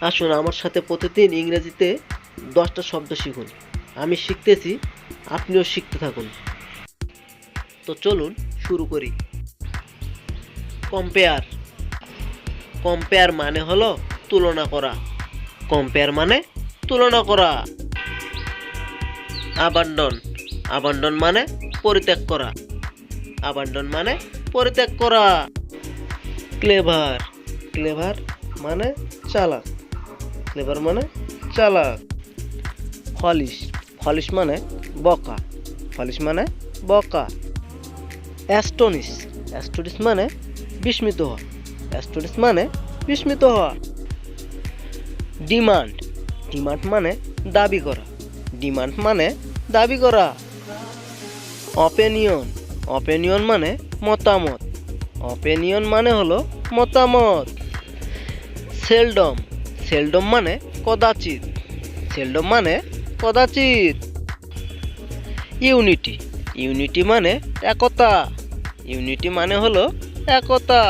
আসুন, আমার সাথে প্রতিদিন ইংরেজিতে দশটা শব্দ শিখুন। আমি শিখতেছি, আপনিও শিখতে থাকুন। তো চলুন, শুরু করি। কম্পেয়ার কম্পেয়ার মানে হলো তুলনা করা। কম্পেয়ার মানে তুলনা করা। আবান্ডন আবান্ডন মানে পরিত্যাগ করা। আবান্ডন মানে পরিত্যাগ করা। ক্লেভার ক্লেভার মানে চালাক। ক্লেভার মানে চালাক। ফলিশ ফলিশ মানে বকা। ফলিশ মানে বকা। অ্যাস্টনিস অ্যাস্টনিস মানে বিস্মিত হওয়া। অ্যাস্টনিস মানে বিস্মিত হওয়া। ডিমান্ড ডিমান্ড মানে দাবি করা। ডিমান্ড মানে দাবি করা। অপেনিয়ন অপেনিয়ন মানে মতামত। অপেনিয়ন মানে হলো মতামত। সেলডম সেলডম মানে কদাচিৎ। সেলডম মানে কদাচিৎ। ইউনিটি। ইউনিটি মানে একতা। ইউনিটি মানে হলো একতা।